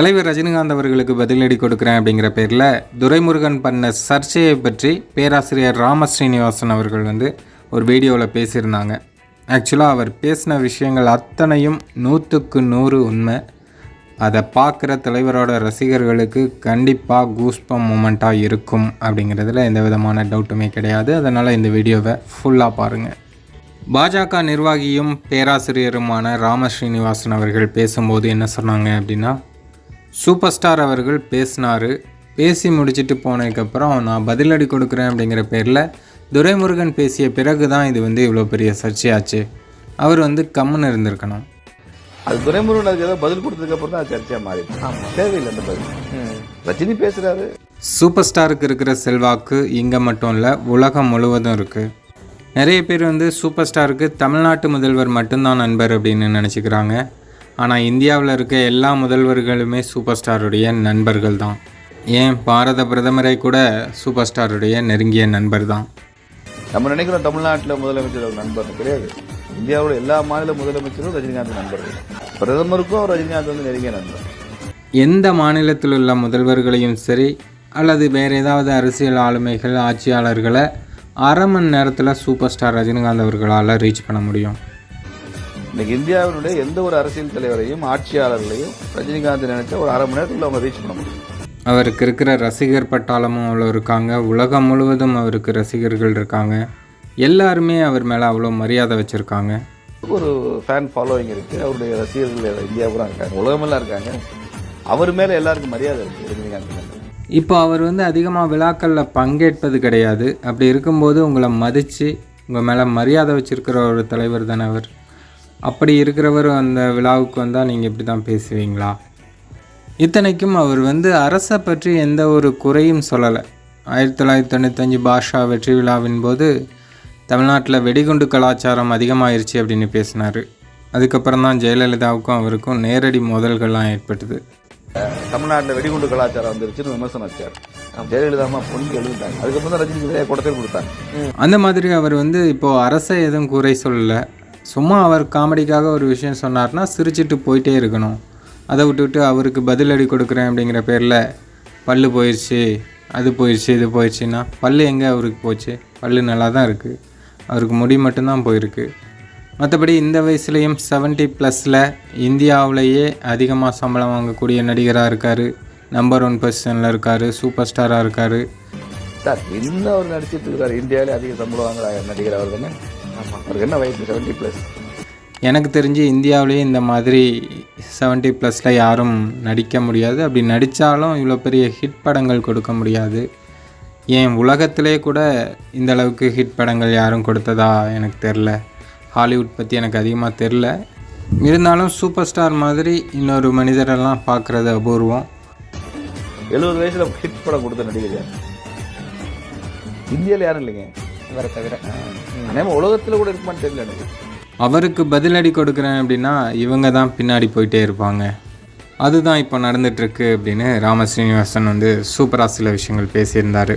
தலைவர் ரஜினிகாந்த் அவர்களுக்கு பதிலடி கொடுக்குறேன் அப்படிங்கிற பேரில் துரைமுருகன் பண்ண சர்ச்சையை பற்றி பேராசிரியர் ராம ஸ்ரீனிவாசன் அவர்கள் வந்து ஒரு வீடியோவில் பேசியிருந்தாங்க. ஆக்சுவலாக அவர் பேசின விஷயங்கள் அத்தனையும் நூற்றுக்கு நூறு உண்மை. அதை பார்க்குற தலைவரோட ரசிகர்களுக்கு கண்டிப்பாக கூஸ்பம் மூமெண்ட்டாக இருக்கும் அப்படிங்கிறதுல எந்த விதமான டவுட்டுமே கிடையாது. அதனால் இந்த வீடியோவை ஃபுல்லாக பாருங்கள் பாஜக நிர்வாகியும் பேராசிரியருமான ராம ஸ்ரீனிவாசன் அவர்கள் பேசும்போது என்ன சொன்னாங்க அப்படின்னா சூப்பர் ஸ்டார் அவர்கள் பேசினார். பேசி முடிச்சிட்டு போனதுக்கப்புறம் நான் பதிலடி கொடுக்குறேன் அப்படிங்கிற பேரில் துரைமுருகன் பேசிய பிறகு தான் இது வந்து இவ்வளோ பெரிய சர்ச்சையாச்சு. அவர் வந்து கம்முன்னு இருந்திருக்கணும். அது துரைமுருகன் அதுக்கு ஏதோ பதில் கொடுத்ததுக்கு அப்புறம் தான் அது சர்ச்சையா மாறி தேவையில்லை அந்த பதில். ரஜினி பேசுறாரு. சூப்பர் ஸ்டாருக்கு இருக்கிற செல்வாக்கு இங்கே மட்டும் இல்லை உலகம் முழுவதும் இருக்குது நிறைய பேர் வந்து சூப்பர் ஸ்டாருக்கு தமிழ்நாட்டு முதல்வர் மட்டும்தான் நண்பர் அப்படின்னு நினச்சிக்கிறாங்க. ஆனால் இந்தியாவில் இருக்க எல்லா முதல்வர்களுமே சூப்பர் ஸ்டாருடைய நண்பர்கள் தான் ஏன்? பாரத பிரதமரை கூட சூப்பர் ஸ்டாருடைய நெருங்கிய நண்பர் தான் நம்ம நினைக்கிறோம் தமிழ்நாட்டில் முதலமைச்சர் நண்பர் கிடையாது. இந்தியாவோட எல்லா மாநில முதலமைச்சரும் ரஜினிகாந்த் நண்பர்கள். பிரதமருக்கும் ரஜினிகாந்த் வந்து நெருங்கிய நண்பர். எந்த மாநிலத்தில் உள்ள முதல்வர்களையும் சரி அல்லது வேறு ஏதாவது அரசியல் ஆளுமைகள் ஆட்சியாளர்களை அரை மணி நேரத்தில் சூப்பர் ஸ்டார் ரஜினிகாந்த் அவர்களால் ரீச் பண்ண முடியும். இன்னைக்கு இந்தியாவினுடைய எந்த ஒரு அரசியல் தலைவரையும் ஆட்சியாளர்களையும் ரஜினிகாந்த் நினைச்சா ஒரு அரை மணி நேரத்துக்குள்ள அவங்க ரீச் பண்ண முடியும். அவருக்கு இருக்கிற ரசிகர் பட்டாளமும் அவ்வளோ இருக்காங்க. உலகம் முழுவதும் அவருக்கு ரசிகர்கள் இருக்காங்க. எல்லாருமே அவர் மேலே அவ்வளோ மரியாதை வச்சுருக்காங்க. ஒரு ஃபேன் ஃபாலோவிங் இருக்கு. அவருடைய ரசிகர்கள் இந்தியா பூரா இருக்காங்க. உலகமெல்லாம் இருக்காங்க. அவர் மேல எல்லாருக்கும் மரியாதை இருக்கு ரஜினிகாந்த். இப்போ அவர் வந்து அதிகமாக விழாக்களில் பங்கேற்பது கிடையாது. அப்படி இருக்கும்போது உங்களை மதித்து உங்கள் மேலே மரியாதை வச்சுருக்கிற ஒரு தலைவர் தானே அவர்? அப்படி இருக்கிறவர் அந்த விழாவுக்கு வந்தால் நீங்கள் இப்படி தான் பேசுவீங்களா? இத்தனைக்கும் அவர் வந்து அரசை பற்றி எந்த ஒரு குறையும் சொல்லலை. ஆயிரத்தி தொள்ளாயிரத்தி தொண்ணூத்தஞ்சு பாஷா வெற்றி விழாவின் போது தமிழ்நாட்டில் வெடிகுண்டு கலாச்சாரம் அதிகமாயிருச்சு அப்படின்னு பேசினார். அதுக்கப்புறம் தான் ஜெயலலிதாவுக்கும் அவருக்கும் நேரடி மோதல்கள்லாம் ஏற்பட்டது. தமிழ்நாட்டில் வெடிகுண்டு கலாச்சாரம் வந்துருச்சுன்னு விமர்சனம் வச்சார். ஜெயலலிதா பொண்ணு எழுதிட்டாங்க. அதுக்கப்புறம் தான் ரஜினிக்கு நிறைய குடத்தை கொடுத்தாங்க. அந்த மாதிரி அவர் வந்து இப்போது அரசை எதுவும் குறை சொல்லலை. சும்மா அவர் காமெடிக்காக ஒரு விஷயம் சொன்னார்னா சிரிச்சிட்டு போயிட்டே இருக்கணும். அதை விட்டுவிட்டு அவருக்கு பதிலடி கொடுக்குறேன் அப்படிங்கிற பேரில் பல்லு போயிடுச்சு அது போயிடுச்சு இது போயிடுச்சுன்னா பல்லு எங்கே அவருக்கு போச்சு? பல்லு நல்லா தான் இருக்குது அவருக்கு முடி மட்டும்தான் போயிருக்கு. மற்றபடி இந்த வயசுலேயும் 70 ப்ளஸில் இந்தியாவிலேயே அதிகமாக சம்பளம் வாங்கக்கூடிய நடிகராக இருக்கார். நம்பர் ஒன் பொசிஷனில் இருக்கார் சூப்பர் ஸ்டாராக இருக்கார். சார் இன்னும் அவர் நடிச்சிட்டு இருக்கார்? இந்தியாவிலே அதிக சம்பளம் வாங்குற நடிகர் அவர் தானே? அவருக்கு என்ன வயசு? செவன்டி பிளஸ் எனக்கு தெரிஞ்சு இந்தியாவிலேயே இந்த மாதிரி 70 ப்ளஸில் யாரும் நடிக்க முடியாது. அப்படி நடித்தாலும் இவ்வளோ பெரிய ஹிட் படங்கள் கொடுக்க முடியாது. ஏன்? உலகத்திலே கூட இந்த அளவுக்கு ஹிட் படங்கள் யாரும் கொடுத்ததா எனக்கு தெரில ஹாலிவுட் பற்றி எனக்கு அதிகமாக தெரில இருந்தாலும் சூப்பர் ஸ்டார் மாதிரி இன்னொரு மனிதரெல்லாம் பார்க்குறது அபூர்வம். எழுபது வயசுல ஹிட் படம் கொடுத்த நடிகர் யார்? இந்தியாவில் யாரும் இல்லைங்க. இவரை தவிர அதே உலகத்தில் கூட இருக்குமான்னு தெரியல எனக்கு. அவருக்கு பதிலடி கொடுக்குறேன் அப்படின்னா இவங்க தான் பின்னாடி போயிட்டே இருப்பாங்க. அதுதான் இப்போ நடந்துட்டுருக்கு அப்படின்னு ராம ஸ்ரீனிவாசன் வந்து சூப்பராக சில விஷயங்கள் பேசியிருந்தார்.